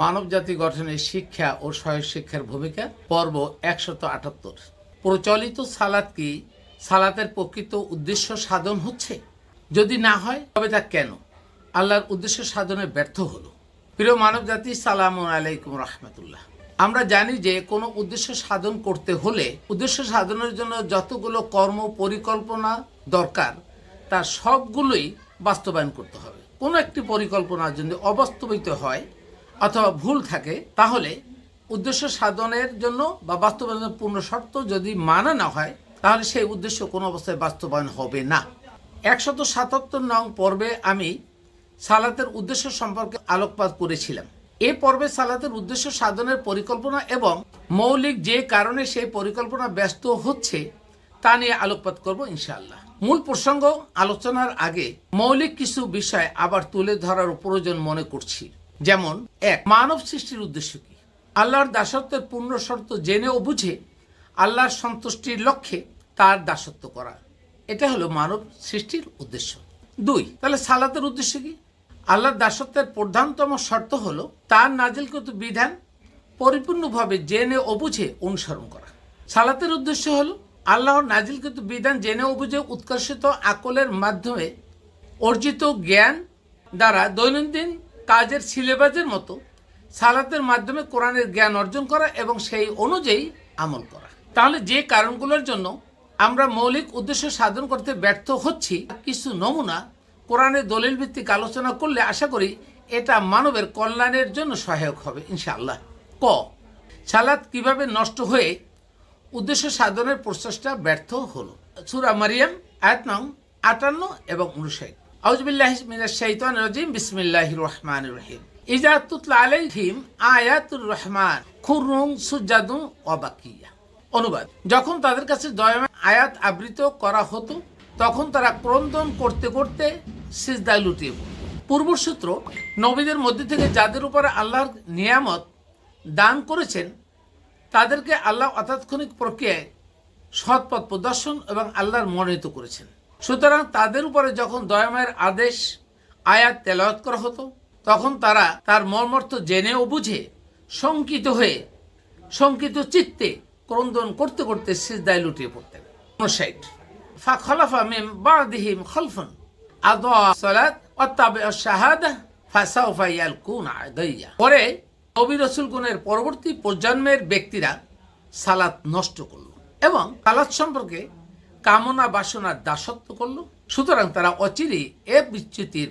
মানব জাতি গঠনে শিক্ষা ও সহায়ক শিক্ষার ভূমিকা, পর্ব একশত আটাত্তর। প্রচলিত সালাত কি সালাতের প্রকৃত উদ্দেশ্য সাধন হচ্ছে? যদি না হয়, তবে তা কেন? আল্লাহর উদ্দেশ্য সাধনে ব্যর্থ হলো। প্রিয় মানব জাতি সালাম আলাইকুম রহমতুল্লাহ। আমরা জানি যে কোনো উদ্দেশ্য সাধন করতে হলে উদ্দেশ্য সাধনের জন্য যতগুলো কর্ম পরিকল্পনা দরকার, তার সবগুলোই বাস্তবায়ন করতে হবে। কোনো একটি পরিকল্পনা যদি অবাস্তবিত হয় অথবা ভুল থাকে, তাহলে উদ্দেশ্য সাধনের জন্য বা বাস্তবায়নের পূর্ণ শর্ত যদি মানা না হয়, তাহলে সেই উদ্দেশ্য কোনো অবস্থায় বাস্তবায়ন হবে না। একশত সাতাত্তর নং পর্বে আমি সালাতের উদ্দেশ্য সম্পর্কে আলোকপাত করেছিলাম। এ পর্বে সালাতের উদ্দেশ্য সাধনের পরিকল্পনা এবং মৌলিক যে কারণে সেই পরিকল্পনা ব্যস্ত হচ্ছে, তা নিয়ে আলোকপাত করব ইনশাআল্লাহ। মূল প্রসঙ্গ আলোচনার আগে মৌলিক কিছু বিষয় আবার তুলে ধরার প্রয়োজন মনে করছি। যেমন, এক, মানব সৃষ্টির উদ্দেশ্য কি? আল্লাহর দাসত্বের পূর্ণ শর্ত জেনে ও বুঝে আল্লাহর সন্তুষ্টির লক্ষ্যে তার দাসত্ব করা। এটা হলো মানব সৃষ্টির উদ্দেশ্য। দুই, তাহলে সালাতের উদ্দেশ্য কি? আল্লাহর দাসত্বের প্রধানতম শর্ত হলো তার নাজিলকৃত বিধান পরিপূর্ণভাবে জেনে ও বুঝে অনুসরণ করা। সালাতের উদ্দেশ্য হলো আল্লাহর নাজিলকৃত বিধান জেনে ও বুঝে উৎকর্ষিত আকলের মাধ্যমে অর্জিত জ্ঞান দ্বারা দৈনন্দিন কাজের সিলেবাসের মতো সালাতের মাধ্যমে কোরআনের জ্ঞান অর্জন করা এবং সেই অনুযায়ী আমল করা। তাহলে যে কারণগুলোর জন্য আমরা মৌলিক উদ্দেশ্য সাধন করতে ব্যর্থ হচ্ছি, কিছু নমুনা কোরআনের দলিল ভিত্তিক আলোচনা করলে আশা করি এটা মানবের কল্যাণের জন্য সহায়ক হবে, ইনশাআল্লাহ। ক, সালাত কীভাবে নষ্ট হয়ে উদ্দেশ্য সাধনের প্রচেষ্টা ব্যর্থ হলো? সুরা মারিয়াম, আয়াত নং আটান্ন এবং উনষাট। রহমানির রহিম। ইজা আয়াতুর রহমান ওয়াবাকিয়া অনুবাদ, যখন তাদের কাছে আয়াত আবৃত করা হতো, তখন তারা ক্রন্দন করতে করতে সিজদায় লুটিয়ে পড়ত। পূর্বসূত্র, নবীদের মধ্যে থেকে যাদের উপরে আল্লাহর নিয়ামত দান করেছেন, তাদেরকে আল্লাহ অতাৎক্ষণিক প্রক্রিয়ায় সৎপথ প্রদর্শন এবং আল্লাহর মনোনীত করেছেন। সুতরাং তাদের উপরে যখন দয়াময়ের আদেশ, আয়াত তেলাওয়াত করা হতো, তখন তারা তার মর্মর্থ জেনে ও বুঝে শঙ্কিত হয়ে, শঙ্কিত চিত্তে ক্রন্দন করতে করতে সিজদায় লুটিয়ে পড়তেন। ষাট ফাখলাফা মিম বাদিহিম খলফন, আদা সালাত অত্তাবে শাহাদা ফাসাউফা ইয়ালকুন আদাইয়া। পরে নবী রসুল গুণের পরবর্তী প্রজন্মের ব্যক্তিরা সালাত নষ্ট করল এবং সালাত সম্পর্কে কামনা বাসনার দাসত্ব করল। সুতরাং তারা অচিরে এ বিচ্যুতির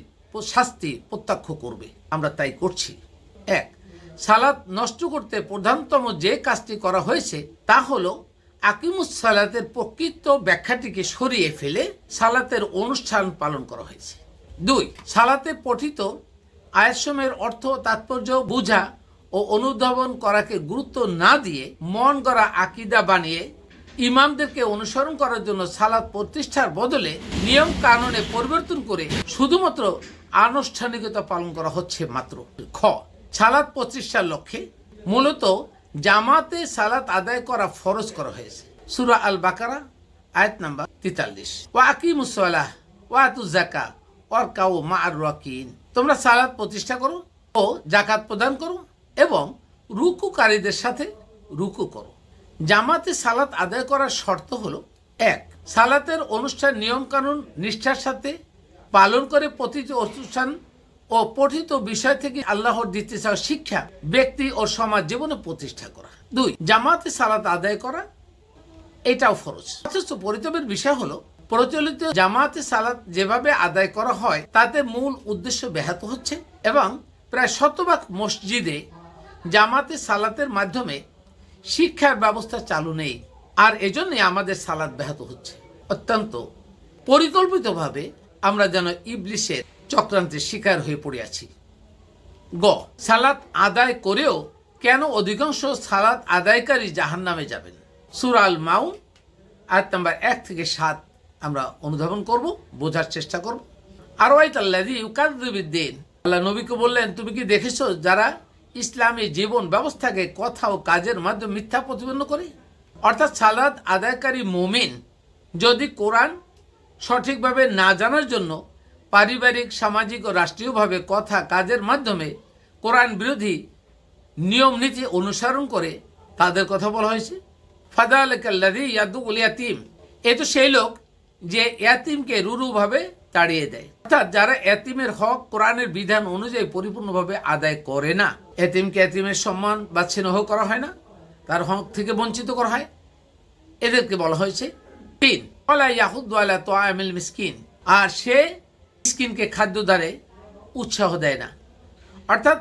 শাস্তি প্রত্যক্ষ করবে। আমরা তাই করছি। এক, সালাত নষ্ট করতে প্রধানতম যে কাজটি করা হয়েছে তা হলো আকিমুস সালাতের প্রকৃত ব্যাখ্যাটিকে সরিয়ে ফেলে সালাতের অনুষ্ঠান পালন করা হয়েছে। দুই, সালাতে পঠিত আয়াসমের অর্থ তাৎপর্য বুঝা ও অনুধাবন করাকে গুরুত্ব না দিয়ে মন গড়া আকিদা বানিয়ে ইমামদেরকে অনুসরণ করার জন্য সালাদ প্রতিষ্ঠার বদলে নিয়ম কানুনে পরিবর্তন করে শুধুমাত্র আনুষ্ঠানিকতা পালন করা হচ্ছে মাত্র। খ সালাদ প্রতিষ্ঠার লক্ষ্যে মূলত জামাতে সালাত আদায় করা ফরজ করা হয়েছে। সুরা আল বাকারা আয়াত নাম্বার তেতাল্লিশ। ওয়াকি আকিমুসলাহ ওয়াতু জাকা ওয়ার কাউ মা আর রাকিন। তোমরা সালাত প্রতিষ্ঠা করো ও জাকাত প্রদান করো এবং রুকুকারীদের সাথে রুকু করো। জামাতে সালাত আদায় করার শর্ত হলো, এক, সালাতের অনুষ্ঠান নিয়মকানুন নিষ্ঠার সাথে পালন করে প্রতিটি অনুষ্ঠান ও পঠিত বিষয় থেকে আল্লাহর দিতে চাওয়া শিক্ষা ব্যক্তি ও সমাজ জীবনে প্রতিষ্ঠা করা। দুই, জামাতে সালাত আদায় করা, এটাও ফরজ। অথচ পরিতবের বিষয় হলো, প্রচলিত জামাতে সালাত যেভাবে আদায় করা হয়, তাতে মূল উদ্দেশ্য ব্যাহত হচ্ছে এবং প্রায় শতভাগ মসজিদে জামাতে সালাতের মাধ্যমে শিক্ষার ব্যবস্থা চালু নেই, আর এজন্যই আমাদের সালাদ ব্যাহত হচ্ছে। অত্যন্ত পরিকল্পিতভাবে আমরা যেন ইবলিশের চক্রান্তের শিকার হয়ে পড়ে আছি। গ সালাত আদায় করেও কেন অধিকাংশ সালাত আদায়কারী জাহান নামে যাবেন সুরাল মাউন, আয়াত নাম্বার এক থেকে সাত আমরা অনুধাবন করব, বোঝার চেষ্টা করব। আরও আইতাল্লাদি ইউকাদ্দিন আল্লাহ নবীকে বললেন, তুমি কি দেখেছ যারা ইসলামী জীবন ব্যবস্থাকে কথা ও কাজের মাধ্যমে মিথ্যা প্রতিপন্ন করে? অর্থাৎ সালাদ আদায়কারী মোমিন যদি কোরআন সঠিকভাবে না জানার জন্য পারিবারিক, সামাজিক ও রাষ্ট্রীয়ভাবে কথা কাজের মাধ্যমে কোরআন বিরোধী নিয়ম নীতি অনুসরণ করে, তাদের কথা বলা হয়েছে? ফাদা আলাদি ইয়াদুল ইয়াতিম। এ তো সেই লোক যে ইয়াতিমকে রুরুভাবে তাড়িয়ে দেয়। অর্থাৎ যারা এতিমের হক কোরআনের বিধান অনুযায়ী পরিপূর্ণভাবে আদায় করে না, এতিমকে এতিমের সম্মান বা স্নেহ করা হয় না, তার হক থেকে বঞ্চিত করা হয়। এদেরকে বলা হয়েছে তিন। মিসকিন। আর সে মিসকিনকে খাদ্য দ্বারে উৎসাহ দেয় না। অর্থাৎ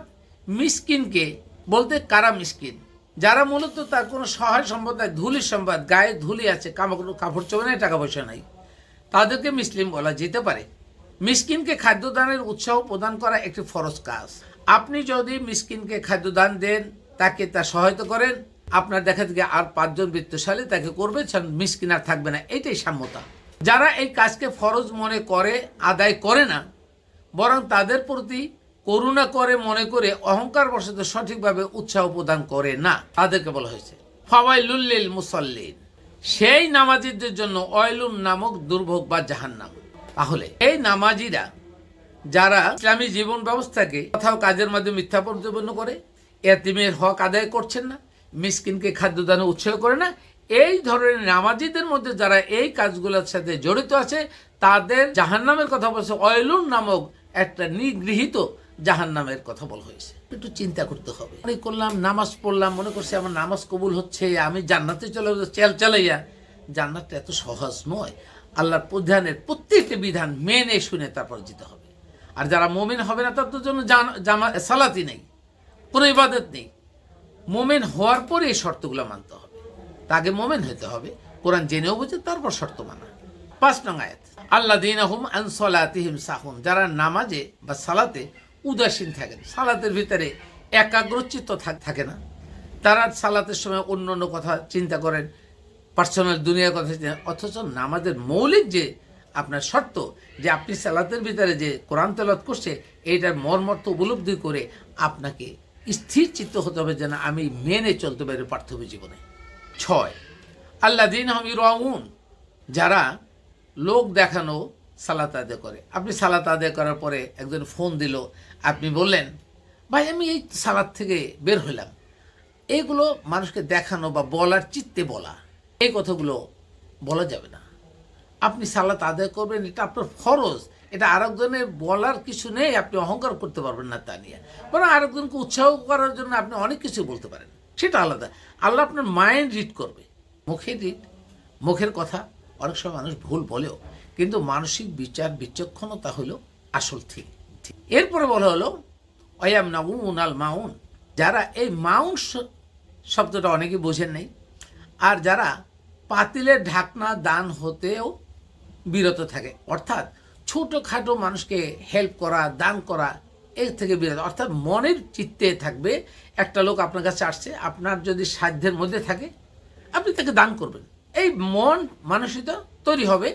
মিসকিনকে বলতে কারা মিসকিন? যারা মূলত তার কোনো সহায় সম্পদ নাই, ধুলির সম্পদ, গায়ে ধুলি আছে কাপড় চোপে নাই, টাকা পয়সা নাই। তাদেরকে মুসলিম বলা যেতে পারে। মিসকিনকে খাদ্যদানের উৎসাহ প্রদান করা একটি ফরজ কাজ। আপনি যদি মিসকিনকে খাদ্যদান দেন, তাকে তা সহায়তা করেন, আপনার দেখা থেকে আর পাঁচজন বৃত্তশালী তাকে করবে মিসকিন আর থাকবে না, এটাই সাম্যতা। যারা এই কাজকে ফরজ মনে করে, আদায় করে না, বরং তাদের প্রতি করুণা করে মনে করে অহংকার বশত সঠিকভাবে উৎসাহ প্রদান করে না, তাদেরকে বলা হয়েছে। ফাওয়াইলুল্লিল মুসল্লিন। সেই নামাজিদের জন্য অয়লুন নামক দুর্ভোগ বা জাহান্নাম। তাহলে এই নামাজিরা যারা ইসলামী জীবন ব্যবস্থাকে কোথাও কাজের মাধ্যমে মিথ্যা প্রতিপন্ন করে, এতিমের হক আদায় করছেন না, মিসকিনকে খাদ্যদানে উৎসাহ করে না, এই ধরনের নামাজিদের মধ্যে যারা এই কাজগুলোর সাথে জড়িত আছে, তাদের জাহান্নামের কথা বলছে অয়লুন নামক একটা নিগৃহীত জাহান্নামের কথা বলা হয়েছে। একটু চিন্তা করতে হবে। মনে করলাম, নামাজ পড়লাম, মনে করছি আমার নামাজ কবুল হচ্ছে, আমি জান্নাতে চলে চেল চালাইয়া। জান্নাতটা এত সহজ নয়। আল্লাহর প্রধানের প্রত্যেকটি বিধান মেনে শুনে তারপর যেতে হবে। আর যারা মোমিন হবে না তাদের জন্য জান- জামা সালাতি নেই, কোনো ইবাদত নেই। মোমেন হওয়ার পরে এই শর্তগুলো মানতে হবে। তাকে মোমেন হতে হবে। কোরআন জেনেও বুঝে, তারপর শর্ত মানা। পাঁচ নং আয়াত। আল্লাহ দিন আহম আনসলাতিহিম সাহুন, যারা নামাজে বা সালাতে উদাসীন থাকেন সালাতের ভিতরে একাগ্রচিত্ত থাক- না। তারা সালাতের সময় অন্য অন্য কথা চিন্তা করেন পার্সোনাল দুনিয়ার কথা চিন্তা অথচ নামাজের মৌলিক যে আপনার শর্ত, যে আপনি সালাতের ভিতরে যে কোরআন তেলত করছে এইটার মর্মর্থ উপলব্ধি করে আপনাকে স্থির চিত্ত হতে হবে যেন আমি মেনে চলতে পারি পার্থিব জীবনে। ছয় আল্লাহ দিন আমি রউন যারা লোক দেখানো সালাত আদায় করে। আপনি সালাত আদায় করার পরে একজন ফোন দিল, আপনি বললেন, ভাই, আমি এই সালাদ থেকে বের হইলাম। এইগুলো মানুষকে দেখানো বা বলার চিত্তে বলা, এই কথাগুলো বলা যাবে না। আপনি সালাত আদায় করবেন, এটা আপনার ফরজ। এটা আরেকজনের বলার কিছু নেই, আপনি অহংকার করতে পারবেন না তা নিয়ে। বরং আরেকজনকে উৎসাহ করার জন্য আপনি অনেক কিছু বলতে পারেন। সেটা আলাদা। আল্লাহ আপনার মাইন্ড রিড করবে। মুখে রিড মুখের কথা অনেক সময় মানুষ ভুল বলেও। কিন্তু মানসিক বিচার, বিচক্ষণতা হলো আসল ঠিক। এরপরে বলা হলো, অয়াম নাউন আল মাউন। যারা এই মাউন শব্দটা অনেকে বোঝেন নেই। আর যারা পাতিলের ঢাকনা দান হতেও বিরত থাকে, অর্থাৎ ছোটোখাটো মানুষকে হেল্প করা, দান করা, এর থেকে বিরত। অর্থাৎ মনের চিত্তে থাকবে, একটা লোক আপনার কাছে আসছে, আপনার যদি সাধ্যের মধ্যে থাকে, আপনি তাকে দান করবেন। এই মন মানসিকতা তৈরি হবে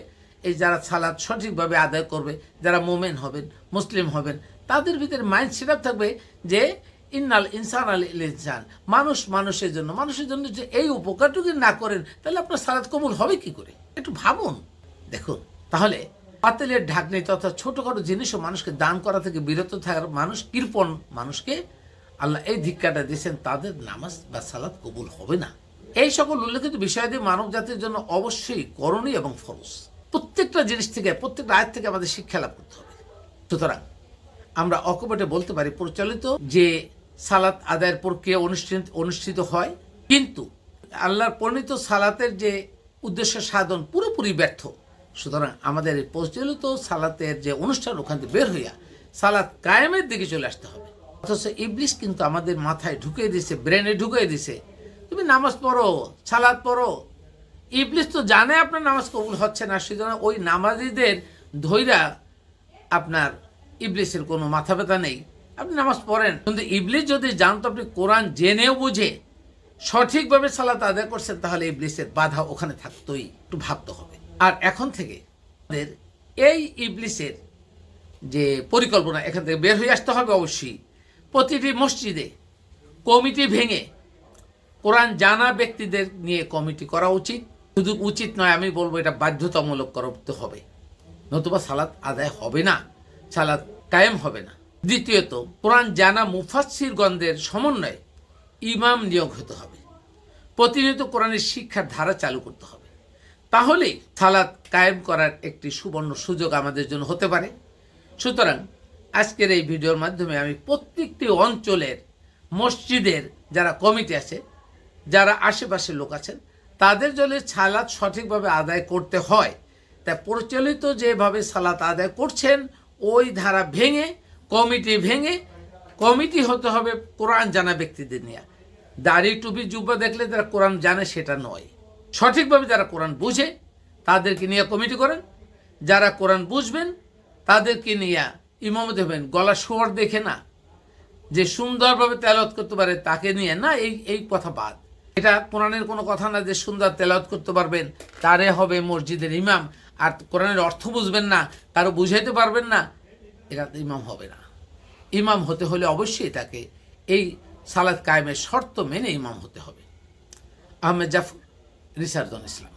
এই যারা সালাদ সঠিকভাবে আদায় করবে, যারা মোমেন হবেন, মুসলিম হবেন, তাদের ভিতরে মাইন্ড সেট থাকবে যে ইন্নাল ইনসান আল ইনসান। মানুষ মানুষের জন্য মানুষের জন্য যে এই উপকারটুকু না করেন, তাহলে আপনার সালাদ কবুল হবে কি করে? একটু ভাবুন। দেখুন, তাহলে পাতেলের ঢাকনি তথা ছোটখাটো জিনিসও মানুষকে দান করা থেকে বিরত থাকার মানুষ কৃপণ মানুষকে আল্লাহ এই ধিক্ষাটা দিয়েছেন, তাদের নামাজ বা সালাদ কবুল হবে না। এই সকল উল্লেখিত বিষয়াদি মানব জাতির জন্য অবশ্যই করণীয় এবং ফরজ। প্রত্যেকটা জিনিস থেকে, প্রত্যেকটা আয় থেকে আমাদের শিক্ষা লাভ করতে হবে। সুতরাং আমরা অকপটে বলতে পারি, প্রচলিত যে সালাত আদায়ের প্রক্রিয়া অনুষ্ঠিত অনুষ্ঠিত হয়, কিন্তু আল্লাহর প্রণীত সালাতের যে উদ্দেশ্য সাধন পুরোপুরি ব্যর্থ। সুতরাং আমাদের এই প্রচলিত সালাতের যে অনুষ্ঠান ওখান থেকে বের হইয়া সালাত কায়েমের দিকে চলে আসতে হবে। অথচ ইবলিশ কিন্তু আমাদের মাথায় ঢুকিয়ে দিছে, ব্রেনে ঢুকিয়ে দিছে। তুমি নামাজ পড়ো সালাদ পড়ো ইবলিশ তো জানে আপনার নামাজ কবুল হচ্ছে না সুতরাং ওই নামাজিদের ধৈরা আপনার ইবলিসের কোনো মাথা ব্যথা নেই। আপনি নামাজ পড়েন। কিন্তু ইবলিস যদি জানতো, আপনি কোরআন জেনেও বুঝে সঠিকভাবে সালাত আদায় করছেন, তাহলে ইবলিসের বাধা ওখানে থাকতোই, একটু ভাবতে হবে। আর এখন থেকে আমাদের এই ইবলিসের যে পরিকল্পনা, এখান থেকে বের হয়ে আসতে হবে অবশ্যই। প্রতিটি মসজিদে কমিটি ভেঙে কোরআন জানা ব্যক্তিদের নিয়ে কমিটি করা উচিত। শুধু উচিত নয়, আমি বলব এটা বাধ্যতামূলক করতে হবে। নতুবা সালাত আদায় হবে না, সালাত কায়েম হবে না। দ্বিতীয়ত, কোরআন জানা মুফাসির গন্ধের সমন্বয়ে ইমাম নিয়োগ হতে হবে। প্রতিনিয়ত কোরআনের শিক্ষার ধারা চালু করতে হবে। তাহলেই সালাত কায়েম করার একটি সুবর্ণ সুযোগ আমাদের জন্য হতে পারে। সুতরাং আজকের এই ভিডিওর মাধ্যমে আমি প্রত্যেকটি অঞ্চলের মসজিদের যারা কমিটি আছে, যারা আশেপাশে লোক আছেন তাদের জন্য সালাত সঠিকভাবে আদায় করতে হয়। তা প্রচলিত যেভাবে সালাত আদায় করছেন, ওই ধারা ভেঙে, কমিটি ভেঙে, কমিটি হতে হবে কোরআন জানা ব্যক্তিদের নিয়ে। দাড়ি টুপি জুব্বা দেখলে তারা কোরআন জানে সেটা নয়। সঠিকভাবে যারা কোরআন বুঝে, তাদেরকে নিয়ে কমিটি করেন। যারা কোরআন বুঝবেন, তাদেরকে নিয়ে ইমামত হবেন। গলা সোয়ার দেখে না। যে সুন্দরভাবে তেলাওয়াত করতে পারে তাকে নিয়ে না, এই এই কথা বাদ। এটা কোরআনের কোনো কথা না যে সুন্দর তেলাত করতে পারবেন, তারে হবে মসজিদের ইমাম। আর কোরআনের অর্থ বুঝবেন না কারও বুঝাইতে পারবেন না, এটা ইমাম হবে না। ইমাম হতে হলে অবশ্যই তাকে এই সালাদ কায়েমের শর্ত মেনে ইমাম হতে হবে। আহমেদ জাফর, রিসার্জন ইসলাম।